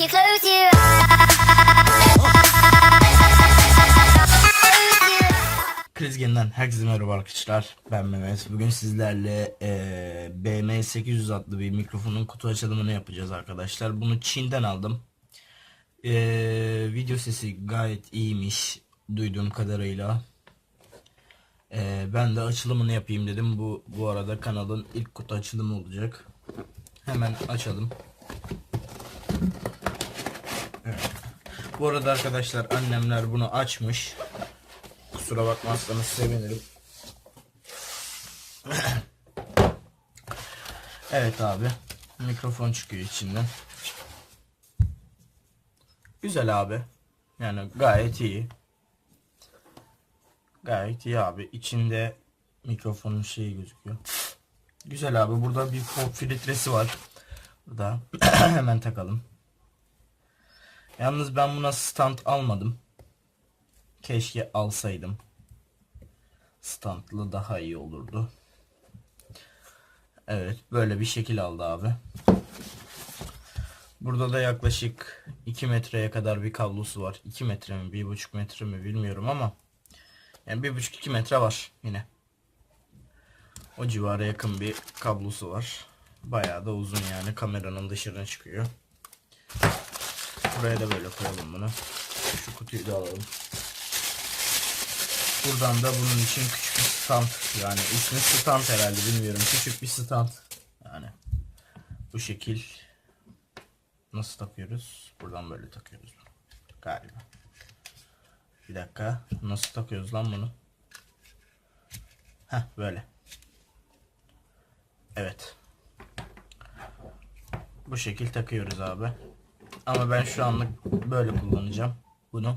If you herkese merhaba arkadaşlar. Ben Mehmet. Bugün sizlerle eee BM800 adlı bir mikrofonun kutu açılımını yapacağız arkadaşlar. Bunu Çin'den aldım. Eee, video sesi gayet iyiymiş duyduğum kadarıyla. Eee, ben de açılımını yapayım dedim. Bu bu arada kanalın ilk kutu açılımı olacak. Hemen açalım. Bu arada arkadaşlar annemler bunu açmış. Kusura bakmazsanız sevinirim. evet abi. Mikrofon çıkıyor içinden. Güzel abi. Yani gayet iyi. Gayet iyi abi. İçinde mikrofonun şeyi gözüküyor. Güzel abi. Burada bir pop filtresi var. Burada hemen takalım. Yalnız ben buna stand almadım. Keşke alsaydım. Standlı daha iyi olurdu. Evet böyle bir şekil aldı abi. Burada da yaklaşık 2 metreye kadar bir kablosu var. 2 metre mi 1,5 metre mi bilmiyorum ama yani 1,5-2 metre var yine. O civara yakın bir kablosu var. Bayağı da uzun yani kameranın dışarına çıkıyor. Buraya da böyle koyalım bunu. Şu kutuyu da alalım. Buradan da bunun için küçük bir stand yani ismi stand herhalde bilmiyorum. Küçük bir stand. Yani bu şekil. Nasıl takıyoruz? Buradan böyle takıyoruz galiba. Bir dakika. Nasıl takıyoruz lan bunu? Heh böyle. Evet. Bu şekil takıyoruz abi ama ben şu anlık böyle kullanacağım bunu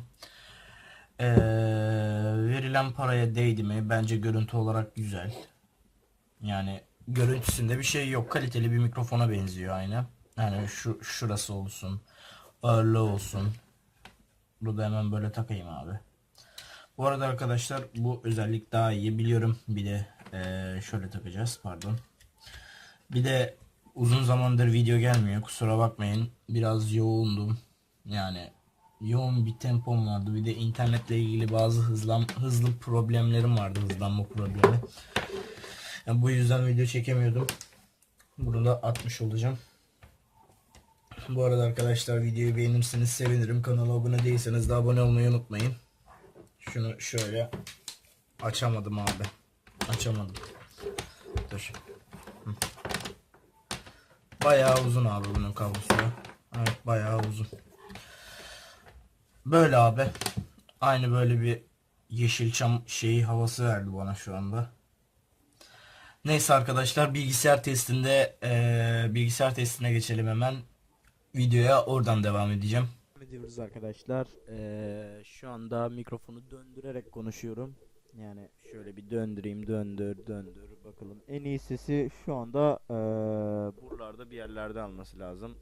ee, verilen paraya değdi mi? Bence görüntü olarak güzel. Yani görüntüsünde bir şey yok. Kaliteli bir mikrofona benziyor aynı. Yani şu şurası olsun. Ağırlığı olsun. Burada hemen böyle takayım abi. Bu arada arkadaşlar bu özellik daha iyi biliyorum. Bir de ee, şöyle takacağız pardon. Bir de uzun zamandır video gelmiyor. Kusura bakmayın. Biraz yoğundum. Yani yoğun bir tempom vardı. Bir de internetle ilgili bazı hızlan hızlı problemlerim vardı. Hızlanma problemi. Yani bu yüzden video çekemiyordum. Bunu da atmış olacağım. Bu arada arkadaşlar videoyu beğenirseniz sevinirim. Kanala abone değilseniz de abone olmayı unutmayın. Şunu şöyle açamadım abi. Açamadım. Dur. Bayağı uzun abi bunun kablosu. Evet bayağı uzun. Böyle abi. Aynı böyle bir yeşilçam şeyi havası verdi bana şu anda. Neyse arkadaşlar bilgisayar testinde eee, bilgisayar testine geçelim hemen. Videoya oradan devam edeceğim. ediyoruz arkadaşlar. Ee, şu anda mikrofonu döndürerek konuşuyorum. Yani şöyle bir döndüreyim, döndür, döndür. Bakalım. En iyi sesi şu anda ee, buralarda bir yerlerde alması lazım.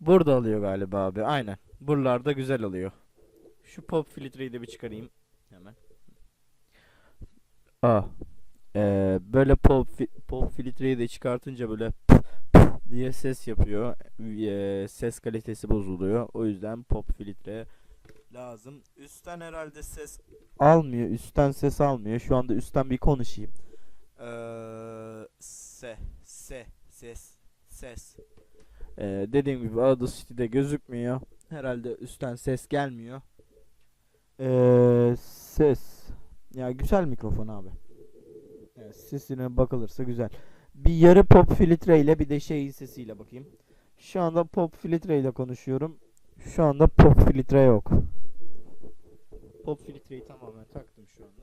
Burada alıyor galiba abi. Aynen. Buralarda güzel alıyor. Şu pop filtreyi de bir çıkarayım. Hemen. Aa. Ee, böyle pop, fi- pop filtreyi de çıkartınca böyle diye ses yapıyor. Ee, ses kalitesi bozuluyor. O yüzden pop filtre lazım. Üstten herhalde ses almıyor. Üstten ses almıyor. Şu anda üstten bir konuşayım. Ee, se, se, ses, ses. Ee, dediğim gibi Audacity'de gözükmüyor. Herhalde üstten ses gelmiyor. Ee, ses. Ya güzel mikrofon abi. Evet, sesine bakılırsa güzel. Bir yarı pop filtre ile bir de şeyin sesiyle bakayım. Şu anda pop filtre ile konuşuyorum. Şu anda pop filtre yok. Pop filtreyi tamamen taktım şu anda.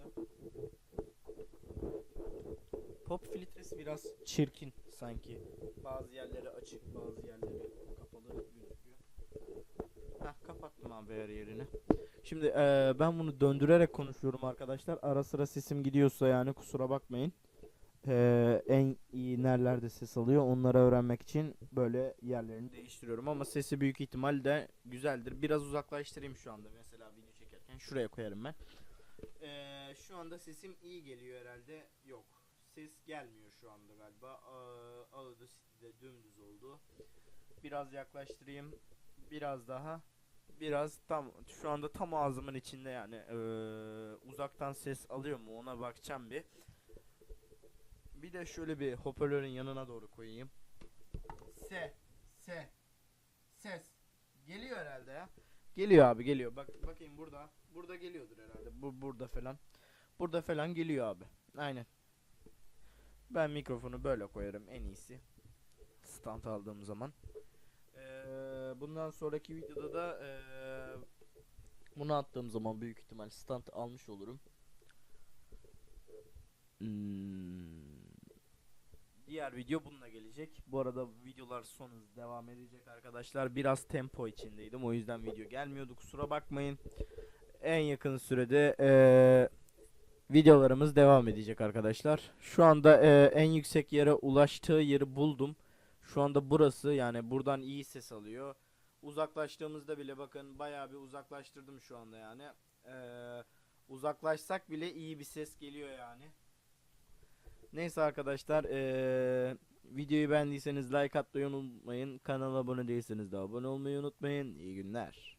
Pop filtresi biraz çirkin sanki. Bazı yerleri açık, bazı yerleri kapalı gözüküyor. Heh, kapattım abi her yerini. Şimdi eee, ben bunu döndürerek konuşuyorum arkadaşlar. Ara sıra sesim gidiyorsa yani kusura bakmayın. Eee, en iyi nerelerde ses alıyor onları öğrenmek için böyle yerlerini değiştiriyorum ama sesi büyük ihtimalle güzeldir. Biraz uzaklaştırayım şu anda mesela video çekerken şuraya koyarım ben. Eee, şu anda sesim iyi geliyor herhalde. Yok. Ses gelmiyor şu anda galiba. Aa, Audacity'de dümdüz oldu. Biraz yaklaştırayım. biraz daha biraz tam şu anda tam ağzımın içinde yani eee, uzaktan ses alıyor mu ona bakacağım bir. Bir de şöyle bir hoparlörün yanına doğru koyayım. Se se ses geliyor herhalde ya. Geliyor abi geliyor. Bak bakayım burada. Burada geliyordur herhalde. Bu burada falan. Burada falan geliyor abi. Aynen. Ben mikrofonu böyle koyarım en iyisi. Stand aldığım zaman. Eee, bundan sonraki videoda da eee, bunu attığım zaman büyük ihtimal stand almış olurum. Hmm. Diğer video bununla gelecek. Bu arada videolar son hız devam edecek arkadaşlar. Biraz tempo içindeydim. O yüzden video gelmiyordu. Kusura bakmayın. En yakın sürede eee, videolarımız devam edecek arkadaşlar. Şu anda eee, en yüksek yere ulaştığı yeri buldum. Şu anda burası yani buradan iyi ses alıyor. Uzaklaştığımızda bile bakın bayağı bir uzaklaştırdım şu anda yani. Eee, uzaklaşsak bile iyi bir ses geliyor yani. Neyse arkadaşlar eee, videoyu beğendiyseniz like atmayı unutmayın. Kanala abone değilseniz de abone olmayı unutmayın. İyi günler.